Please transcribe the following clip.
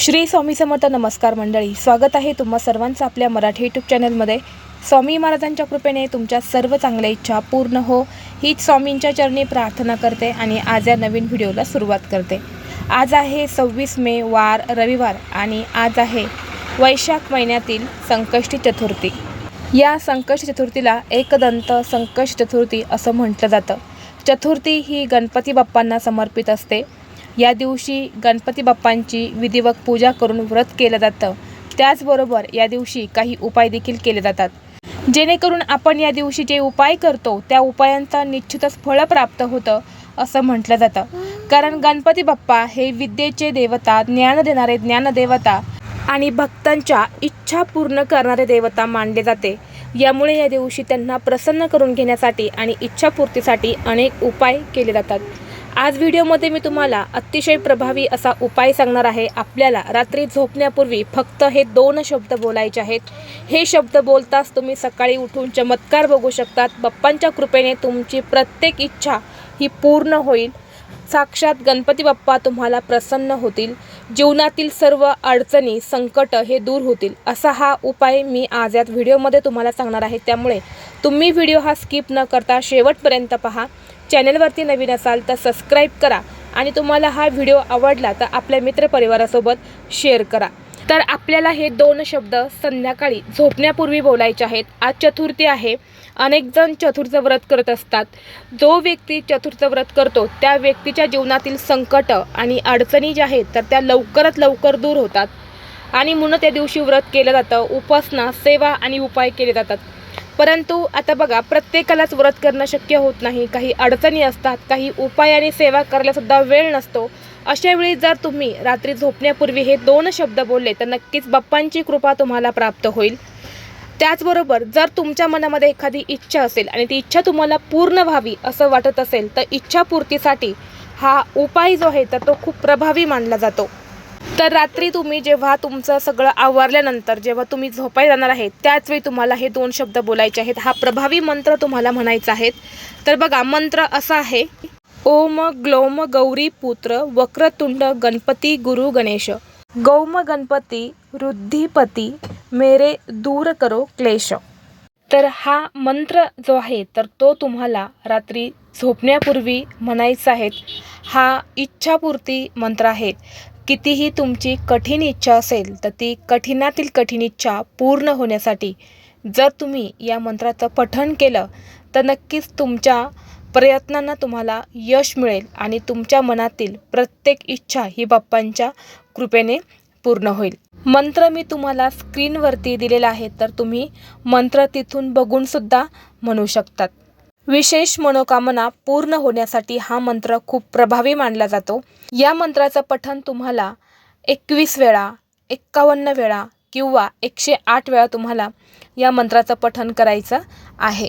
श्री स्वामी समर्थ नमस्कार मंडळी स्वागत आहे तुम्हा सर्वांचं आपल्या मराठी यूट्यूब चॅनलमध्ये स्वामी महाराजांच्या कृपेने तुमच्या सर्व चांगल्या इच्छा पूर्ण हो. हीच स्वामींच्या चरणी प्रार्थना करते आणि आज या नवीन व्हिडिओला सुरुवात करते. आज आहे सव्वीस मे वार रविवार आणि आज आहे वैशाख महिन्यातील संकष्टी चतुर्थी. या संकष्टी चतुर्थीला एकदंत संकष्ट चतुर्थी असं म्हटलं जातं. चतुर्थी ही गणपती बाप्पांना समर्पित असते. या दिवशी गणपती बाप्पांची विधिवत पूजा करून व्रत केलं जातं. त्याचबरोबर या दिवशी काही उपाय देखील केले जातात. जेणेकरून आपण या दिवशी जे उपाय करतो त्या उपायांचा निश्चितच फळ प्राप्त होतं असं म्हटलं जातं. कारण गणपती बाप्पा हे विद्येचे देवता ज्ञान देणारे ज्ञानदेवता आणि भक्तांच्या इच्छा पूर्ण करणारे देवता मानले जाते. यामुळे या दिवशी त्यांना प्रसन्न करून घेण्यासाठी आणि इच्छापूर्तीसाठी अनेक उपाय केले जातात. आज व्हिडिओमध्ये मी तुम्हाला अतिशय प्रभावी असा उपाय सांगणार आहे. आपल्याला रात्री झोपण्यापूर्वी फक्त हे दोन शब्द बोलायचे आहेत. हे शब्द बोलताच तुम्ही सकाळी उठून चमत्कार बघू शकतात. बाप्पांच्या कृपेने तुमची प्रत्येक इच्छा ही पूर्ण होईल. साक्षात गणपती बाप्पा तुम्हाला प्रसन्न होतील. जीवनातील सर्व अडचणी संकट हे दूर होतील असा हा उपाय मी आज यात व्हिडिओमध्ये तुम्हाला सांगणार आहे. त्यामुळे तुम्ही व्हिडिओ हा स्किप न करता शेवटपर्यंत पहा. चॅनलवरती नवीन असाल तर सबस्क्राईब करा आणि तुम्हाला हा व्हिडिओ आवडला तर आपल्या मित्रपरिवारासोबत शेअर करा. तर आपल्याला हे दोन शब्द संध्याकाळी झोपण्यापूर्वी बोलायचे आहेत. आज चतुर्थी आहे. अनेकजण चतुर्थ व्रत करत असतात. जो व्यक्ती चतुर्थ व्रत करतो त्या व्यक्तीच्या जीवनातील संकट आणि अडचणी ज्या आहेत तर त्या लवकरात लवकर दूर होतात. आणि म्हणून त्या दिवशी व्रत केलं जातं. उपासना सेवा आणि उपाय केले जातात. परंतु आता बघा प्रत्येकालाच व्रत करणं शक्य होत नाही. काही अडचणी असतात काही उपाय आणि सेवा करायलासुद्धा वेळ नसतो. अशा वेळी जर तुम्ही रात्री झोपण्यापूर्वी हे दोन शब्द बोलले तर नक्कीच बाप्पांची कृपा तुम्हाला प्राप्त होईल. त्याचबरोबर जर तुमच्या मनामध्ये एखादी इच्छा असेल आणि ती इच्छा तुम्हाला पूर्ण व्हावी असं वाटत असेल तर इच्छापूर्तीसाठी हा उपाय जो आहे तर तो खूप प्रभावी मानला जातो. तर रात्री तुम्ही जेव्हा तुमचं सगळं आवरल्यानंतर जेव्हा तुम्ही झोपायला जाणार आहे त्याचवेळी तुम्हाला हे दोन शब्द बोलायचे आहेत. हा प्रभावी मंत्र तुम्हाला म्हणायचा आहे. तर बघा मंत्र असा आहे ओम ग्लोम गौरी पुत्र वक्रतुंड गणपती गुरु गणेश। गौम गणपती रुद्धीपती मेरे दूर करो क्लेश। तर हा मंत्र जो आहे तर तो तुम्हाला रात्री झोपण्यापूर्वी म्हणायचा आहे. हा इच्छापूर्ती मंत्र आहे. कितीही तुमची कठीण इच्छा असेल तर ती कठीणातील कठीण इच्छा पूर्ण होण्यासाठी जर तुम्ही या मंत्राचं पठण केलं तर नक्कीच तुमच्या प्रयत्नांना तुम्हाला यश मिळेल आणि तुमच्या मनातील प्रत्येक इच्छा ही बाप्पांच्या कृपेने पूर्ण होईल. मंत्र मी तुम्हाला स्क्रीनवरती दिलेला आहे तर तुम्ही मंत्र तिथून बघूनसुद्धा म्हणू शकतात. विशेष मनोकामना पूर्ण होण्यासाठी हा मंत्र खूप प्रभावी मानला जातो. या मंत्राचं पठण तुम्हाला एकवीस वेळा एक्कावन्न वेळा किंवा एकशे आठ वेळा तुम्हाला या मंत्राचं पठण करायचं आहे.